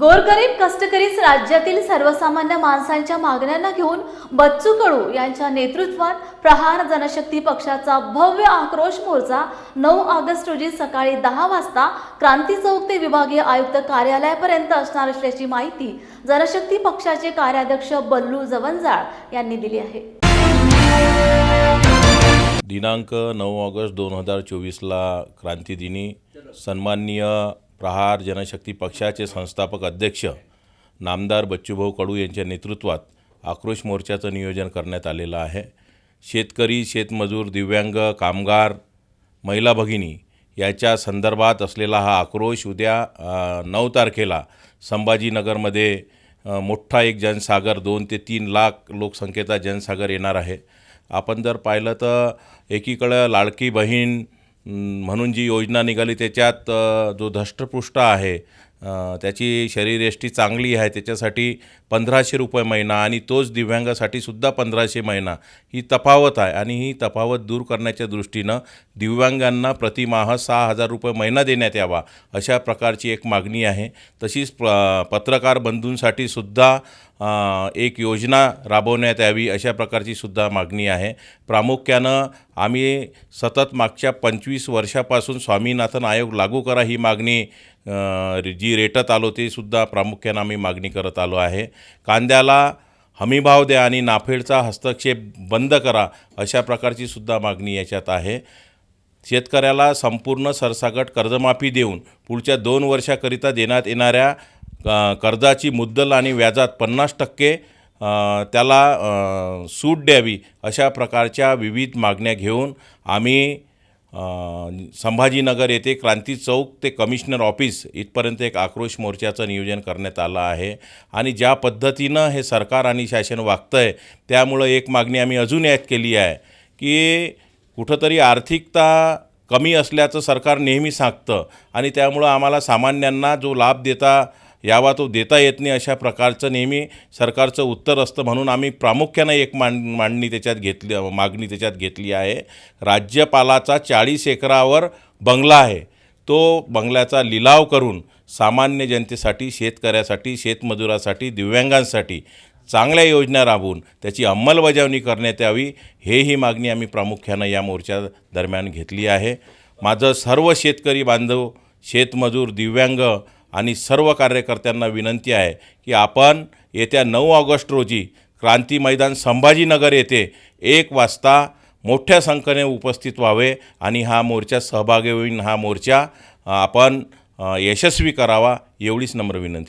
गोरगरीब कष्टकरीच राज्यातील सर्वसामान्य माणसांच्या मागण्यांना घेऊन बच्चू कडू यांच्या नेतृत्वात प्रहार जनशक्ती पक्षाचा भव्य आक्रोश मोर्चा नऊ ऑगस्ट रोजी सकाळी दहा वाजता क्रांती चौक ते विभागीय आयुक्त कार्यालयापर्यंत असणार असल्याची माहिती जनशक्ती पक्षाचे कार्याध्यक्ष बल्लू जवंजाळ यांनी दिली आहे. दिनांक नऊ ऑगस्ट दोन हजार चोवीसला क्रांतीदिनी सन्माननीय प्रहार जनशक्ती पक्षाचे संस्थापक अध्यक्ष नामदार बच्चूभाऊ कडू यांच्या नेतृत्वात आक्रोश मोर्चाचं नियोजन करण्यात आलेलं आहे. शेतकरी शेतमजूर दिव्यांग कामगार महिला भगिनी याच्या संदर्भात असलेला हा आक्रोश उद्या नऊ तारखेला संभाजीनगरमध्ये मोठा एक जनसागर दोन ते तीन लाख लोकसंख्येचा जनसागर येणार आहे. आपण जर पाहिलं तर एकीकडं लाडकी बहीण म्हणून जी योजना निघाली त्याच्यात जो धष्टपुष्ट आहे त्याची शरीरयष्टी चांगली आहे त्याच्यासाठी पंधराशे रुपये महिना आणि तोच दिव्यांगासाठी सुद्धा पंधराशे महिना ही तफावत आहे. आणि ही तफावत दूर करण्याच्या दृष्टीनं दिव्यांगांना प्रतिमाह सहा हजार रुपये महिना देण्यात यावा अशा प्रकारची एक मागणी आहे. तशीच प पत्रकार बंधूंसाठी सुद्धा एक योजना राबवण्यात यावी अशा प्रकारची सुद्धा मागणी आहे. प्रामुख्यानं आम्ही सतत मागच्या पंचवीस वर्षापासून स्वामीनाथन आयोग लागू करा ही मागणी जी रेटत आलो ते सुद्धा प्रामुख्यानं आम्ही मागणी करत आलो आहे. कांद्याला हमीभाव द्या आणि नाफेडचा हस्तक्षेप बंद करा अशा प्रकारची सुद्धा मागणी याच्यात आहे. शेतकऱ्याला संपूर्ण सरसागट कर्जमाफी देऊन पुढच्या दोन वर्षाकरिता देण्यात येणाऱ्या कर्जाची मुद्दल आणि व्याजात पन्नास टक्के त्याला सूट द्यावी अशा प्रकारच्या विविध मागण्या घेऊन आम्ही संभाजीनगर येथे क्रांती चौक ते कमिशनर ऑफिस इथपर्यंत एक आक्रोश मोर्चाचं नियोजन करण्यात आलं आहे. आणि ज्या पद्धतीनं हे सरकार आणि शासन वागतं आहे त्यामुळं एक मागणी आम्ही अजून यात केली आहे की कुठंतरी आर्थिकता कमी असल्याचं सरकार नेहमी सांगतं आणि त्यामुळं आम्हाला सामान्यांना जो लाभ देता यावा तो देता येत नाही अशा प्रकारचं नेहमी सरकारचं उत्तर असतं म्हणून आम्ही प्रामुख्यानं एक मांड मांडणी त्याच्यात घेतली मागणी त्याच्यात घेतली आहे. राज्यपालाचा चाळीस एकरावर बंगला आहे. तो बंगल्याचा लिलाव करून सामान्य जनतेसाठी शेतकऱ्यासाठी शेतमजुरासाठी दिव्यांगांसाठी चांगल्या योजना राबवून त्याची अंमलबजावणी करण्यात यावी हे ही मागणी आम्ही प्रामुख्यानं या मोर्चा दरम्यान घेतली आहे. माझं सर्व शेतकरी बांधव शेतमजूर दिव्यांग आणि सर्व कार्यकर्त्यांना विनंती आहे की आपण येत्या नऊ ऑगस्ट रोजी क्रांती मैदान संभाजीनगर येथे एक वाजता मोठ्या संख्येने उपस्थित व्हावे आणि हा मोर्चा सहभागी होईन हा मोर्चा आपण यशस्वी करावा एवढीच नम्र विनंती.